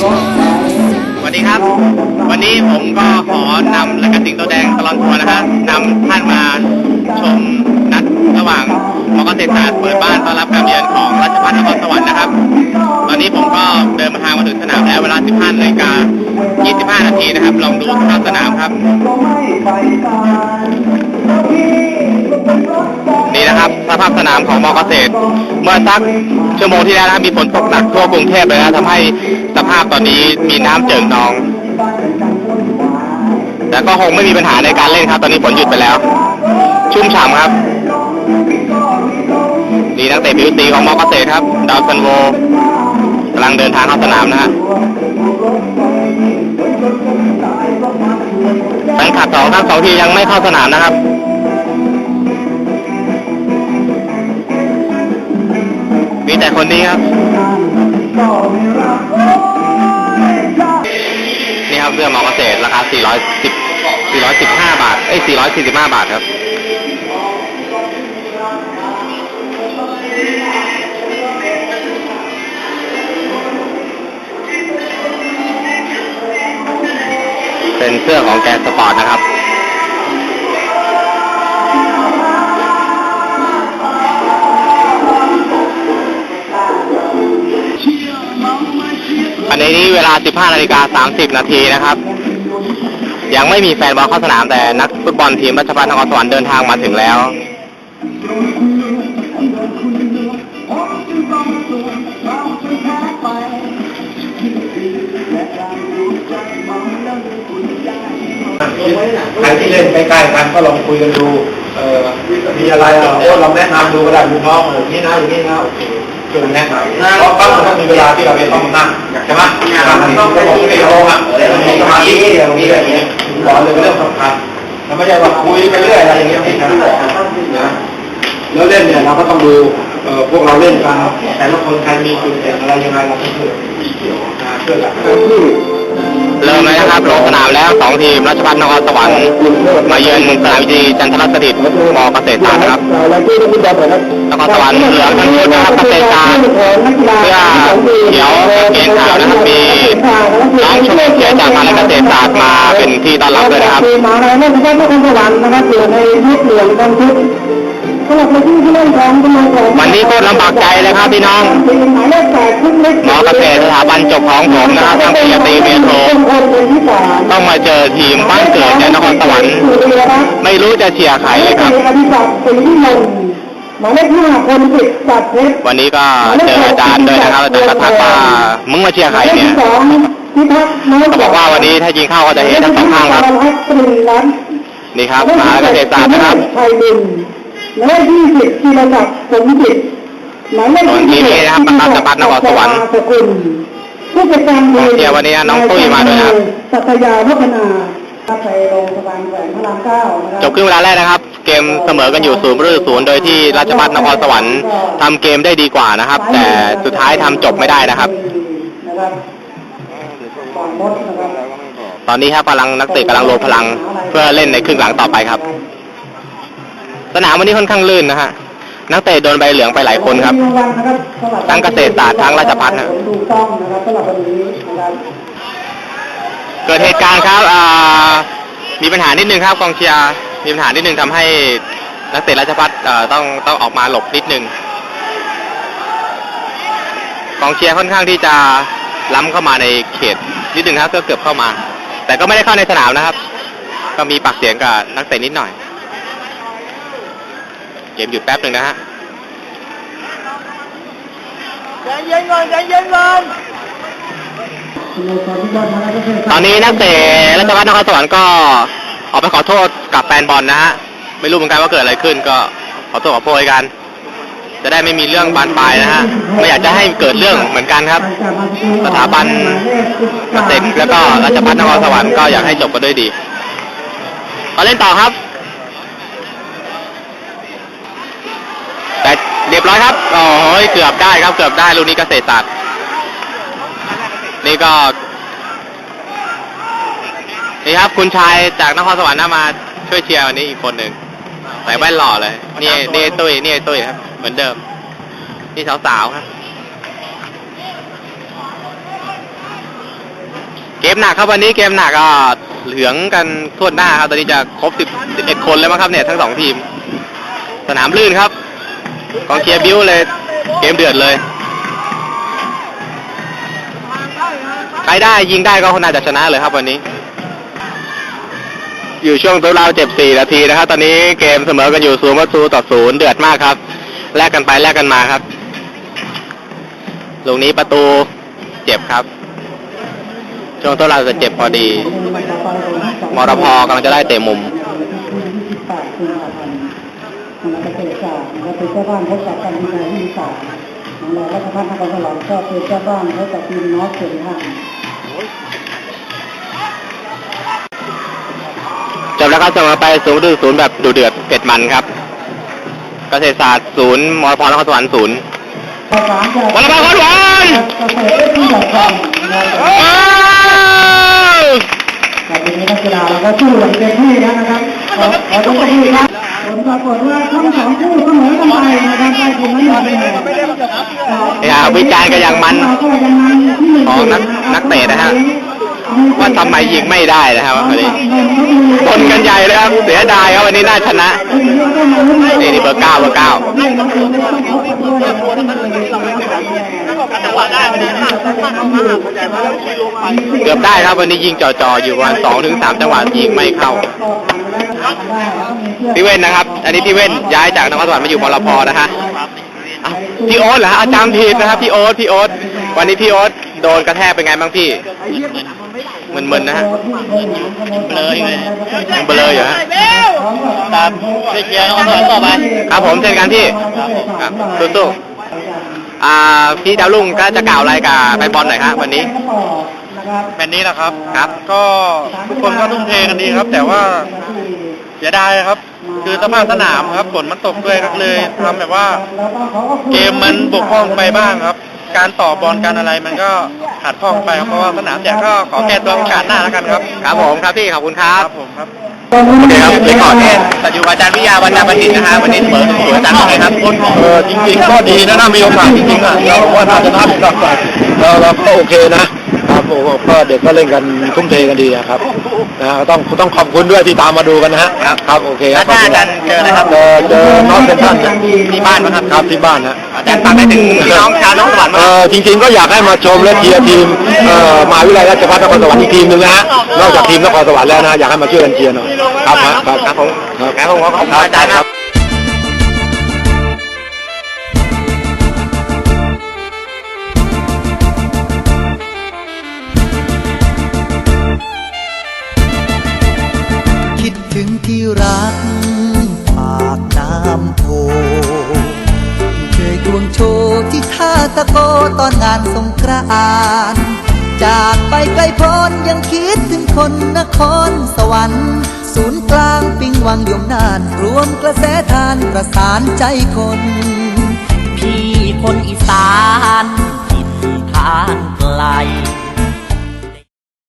สวัสดีครับ วันนี้ผมก็ขอนำรายการสิงโตแดงตลอดทัวร์นะครับนำท่านมาชมนัดระหว่างมอเกษตรศาสตร์เปิดบ้านต้อนรับการเยือนของราชพัฒนครสวรรค์นะครับ ตอนนี้ผมก็เดินมาทางมาถึงสนามแล้วเวลา 15นาฬิกา25 นาทีนะครับ ลองดูสภาพสนามครับ นี่นะครับสภาพสนามของมอเกษตร เมื่อสักชั่วโมงที่แล้วนะครับมีฝนตกหนักทั่วกรุงเทพเลยนะทำให้าพตอนนี้มีน้ำเจิ่งนอง แต่ก็คงไม่มีปัญหาในการเล่นครับ ตอนนี้ฝนหยุดไปแล้ว ชุ่มฉ่ำครับ นี่นักเตะผิวสีของมอเกษตรครับ ดาวซันโวกำลังเดินทางเข้าสนามนะฮะแฟนคลับสองทั้งสองทียังไม่เข้าสนามนะครับมีแต่คนนี้ครับ ครับเสื้อหมอเกษตรราคา 410 415 บาท เอ้ย 445 บาทครับเป็นเสื้อของแกนสปอร์ตนะครับ นนี้เวลา 15นาฬิกา30 นาทีนะครับ ยังไม่มีแฟนบอลเข้าสนามแต่นักฟุตบอลทีมรัชพัฒนครสวรรค์เดินทางมาถึงแล้วใครที่เล่นใกล้ๆกันก็ลองคุยกันดู เออมีอะไรอะโอ้ลองแนะนำดูก็ได้ลูกน้องอย่างนี้นะอย่างนี้นะโอเค ช่วยกันแนะนำเพราะปั๊บมันต้องมีเวลาที่เราจะต้องนั่งใช่ไหมต้องบอกที่โรงอะมีสมาธิอย่างนี้อย่างนี้สอนเลยเป็นเรื่องสำคัญแล้วไม่ใช่ว่าคุยไปเรื่อยอะไรอย่างเงี้ยไม่ใช่นะแล้วเล่นเนี่ยเราก็ต้องดูเออพวกเราเล่นกันแต่ละคนใครมีจุดเด่นอะไรยังไงเราก็ช่วยเกี่ยวนะช่วยกัน เริ่มเลยนะครับลงสนามแล้วสองทีมรัชพัฒนครสวรรค์มาเยือนสนามวิธีจันทรสถิตมเกษตรศาสตร์นะครับนครสวรรค์เหลืองทั้งชุดนะครับเกษตรศาสตร์เสื้อเขียวกางเกงขาวนะครับมีน้องชมเชียร์จากมาลเกษตรศาสตร์มาเป็นที่ต้อนรับด้วยนะครับมาอะไรนั่นนะครับนครสวรรค์นะครับอยู่ในยุคเหลืองกันทุกสำหรับในที่ที่เล่นของสโมสร วันนี้โคตรลำบากใจเลยครับพี่น้องทีมหมายเลขแปดชุดเล็กหมอเกษตรสถาบันจบของผมนะครับทั้งปริญญาตรีเมียโทคนเป็นที่สามต้องมาเจอทีมบ้านเกิดในนครสวรรค์ไม่รู้จะเชียร์ใครเลยครับอธิศักดิ์ศรีวิมลหมายเลขห้าคนติดจัดเพชรวันนี้ก็เจออาจารย์ด้วยนะครับอาจารย์ก็ทักว่ามึงมาเชียร์ใครเนี่ยสองพิทักษ์น้อยเขาบอกว่าวันนี้ถ้ายิงเข้าก็จะเฮทั้งสองข้างครับตรีรัตน์นี่ครับมหาเกษตรศาสตร์นะครับชัยบุญ และยี่สิบกิโลกสมจิตหมายเลขส่วนทีมนี้นครับประคับจังหวัดนครสวรรค์สกุลผู้จัดการทีมเดียววันนี้น้องตุ้ยมาด้วยนะครับสัตยาวัฒนาไปโรงพยาบาลแหวนพระรามเก้าจบครึ่งเวลาแรกนะครับ เกมเสมอกันอยู่ศูนย์ประตูศูนย์โดยที่ราชพัฒนครสวรรค์ทำเกมได้ดีกว่านะครับ แต่สุดท้ายทำจบไม่ได้นะครับนะครับก่อนมดนะครับตอนนี้ครับพลังนักเตะกำลังรวมพลังเพื่อเล่นในครึ่งหลังต่อไปครับ สนามวันนี้ค่อนข้างลื่นนะฮะ นักเตะโดนใบเหลืองไปหลายคนครับ ทั้งเกษตรศาสตร์ทั้งราชภัฏนะ ถูกต้องนะครับสำหรับวันนี้นะครับเกิดเหตุการณ์ครับอ่ามีปัญหานิดนึงครับกองเชียร์มีปัญหานิดนึงทำให้นักเตะราชพัฒเอ่อต้องต้องออกมาหลบนิดนึงกองเชียร์ค่อนข้างที่จะล้ำเข้ามาในเขตนิดนึงครับก็เกือบเข้ามา แต่ก็ไม่ได้เข้าในสนามนะครับ ก็มีปากเสียงกับนักเตะนิดหน่อย เกมหยุดแป๊บหนึ่งนะฮะใจเย็นก่อนใจเย็นก่อนสโมสรฟุตบอลมาแล้วก็เชิญตอนนี้นักเตะราชพัฒนครสวรรค์ก็ออกไปขอโทษกับแฟนบอลนะฮะ ไม่รู้เหมือนกันว่าเกิดอะไรขึ้นก็ขอโทษขอโพยกัน จะได้ไม่มีเรื่องบานปลายนะฮะ ไม่อยากจะให้เกิดเรื่องเหมือนกันครับ สถาบันเกษตรแล้วก็ราชพัฒนครสวรรค์ก็อยากให้จบกันด้วยดีเอาเล่นต่อครับ เรียบร้อยครับ โอ้ยเกือบได้ครับ เกือบได้ลูกนี้เกษตรศาสตร์ นี่ก็ นี่ครับคุณชายจากนครสวรรค์นะมาช่วยเชียร์วันนี้อีกคนหนึ่งใส่แว่นหล่อเลย นี่นี่ตุ้ยนี่ตุ้ยครับ เหมือนเดิม นี่สาวๆครับ เกมหนักครับวันนี้เกมหนักก็เหลืองกันทั่วหน้าครับ ตอนนี้จะครบสิบสิบเอ็ดคนแล้วมั้งครับเนี่ยทั้งสองทีม สนามลื่นครับ กองเชียร์บิ้วเลย เกมเดือดเลย ใครได้ยิงได้ก็น่าจะชนะเลยครับวันนี้ อยู่ช่วงตัวเราเจ็บสี่นาทีนะครับ ตอนนี้เกมเสมอกันอยู่ศูนย์ประตูต่อศูนย์เดือดมากครับ แลกกันไปแลกกันมาครับลูกนี้ประตูเจ็บครับ ช่วงตัวเราจะเจ็บพอดี มรพกำลังจะได้เตะมุม แปดกุมภาพันธ์ นะครับเกษตรศาสตร์นะครับเป็นเจ้าบ้านพบกับการบินไทยที่สามน้องแรกรัชพัฒน์นครสวรรค์ก็เป็นเจ้าบ้านพบกับทีมน้อสเซียนห้าจบแล้วครับเสมอไปศูนย์ต่อศูนย์แบบดูเดือดเผ็ดมันครับ เกษตรศาสตร์ศูนย์มรพนครสวรรค์ศูนย์ประสานจากมรพนครสวรรค์เกษตรที่ใหญ่กว่านะครับว้าวแบบนี้นักกีฬาเราก็สู้อย่างเต็มที่นะครับขอขอต้องที่ครับ ผลปรากฏว่าทั้งสองคู่เสมอกันไปนะครับได้ทีมละหนึ่งคะแนนอย่าวิจารณ์กันอย่างมันของนักนักเตะนะฮะว่าทำไมยิงไม่ได้นะครับวันนี้ชนกันใหญ่เลยครับเสียดายครับวันนี้น่าชนะนี่นี่เบอร์เก้าเบอร์เก้าเกือบได้ครับวันนี้ยิงจ่อๆอยู่ประมาณสองถึงสามจังหวะยิงไม่เข้า พี่เว้นนะครับ อันนี้พี่เว้นย้ายจากนครสวรรค์มาอยู่มรพนะฮะอ้าวพี่โอ๊ตเหรอฮะอาจารย์ผิดนะครับพี่โอ๊ตพี่โอ๊ตวันนี้พี่โอ๊ตโดนกระแทกเป็นไงบ้างพี่มึนๆนะฮะเบลออยู่เลยยังเบลออยู่ฮะตามไปเชียร์นครสวรรค์ต่อไปครับผมเช่นกันพี่ครับสู้ๆอ่าพี่ดาวรุ่งก็จะกล่าวอะไรกับแฟนบอลหน่อยครับวันนี้แมตช์นี้นะครับครับ ก็ทุกคนก็ทุ่มเทกันดีครับ แต่ว่า เสียดายครับ คือสภาพสนามครับฝนมันตกด้วยก็เลยทำแบบว่า เกมมันบกพร่องไปบ้างครับ การต่อบอลการอะไรมันก็ขาดพร่องไปครับเพราะว่าสนามแต่ก็ขอแก้ตัวโอกาสหน้าแล้วกันครับครับผมครับพี่ขอบคุณครับผมครับโอเคครับเรคคอร์ดเนี่ยแต่อยู่อาจารย์วิทยาวันนาบัณฑิตนะฮะวันนี้เสมอสวยอาจารย์ว่าไงครับเออจริงๆก็ดีนะถ้ามีโอกาสจริงๆอะเราว่าน่าจะน่าจะกลับไปเราเราก็โอเคนะครับ โอ้โหก็เด็กก็เล่นกันทุ่มเทกันดีอะครับนะก็ต้องต้องขอบคุณด้วยที่ตามมาดูกันนะฮะครับโอเคครับแล้วถ้าอาจารย์เจออะไรครับ เจอเจอน้องเซนทันที่บ้านปะครับครับที่บ้านฮะ อาจารย์ฝากไปถึงพี่น้องชาวน้องสวรรค์เอมาอจริงๆก็อยากให้มาชมและเชียร์ทีมเอ่อมหาวิทยาลัยราชภัฏนครสวรรค์อีกทีมหนึ่งนะฮะนอกจากทีมนครสวรรค์แล้วนะอยากให้มาช่วยกันเชียร์หน่อยครับฮะครับครับผมครับ ครับผมขอบคุณอาจารย์ครับานสงกรานจากไปไกลพ้นยังคิดถึงคนนครสวรรค์ ศูนย์กลางปิงวังยมนาน รวมกระแสทานประสานใจคน พี่คนอีสานถิ่นทางไกล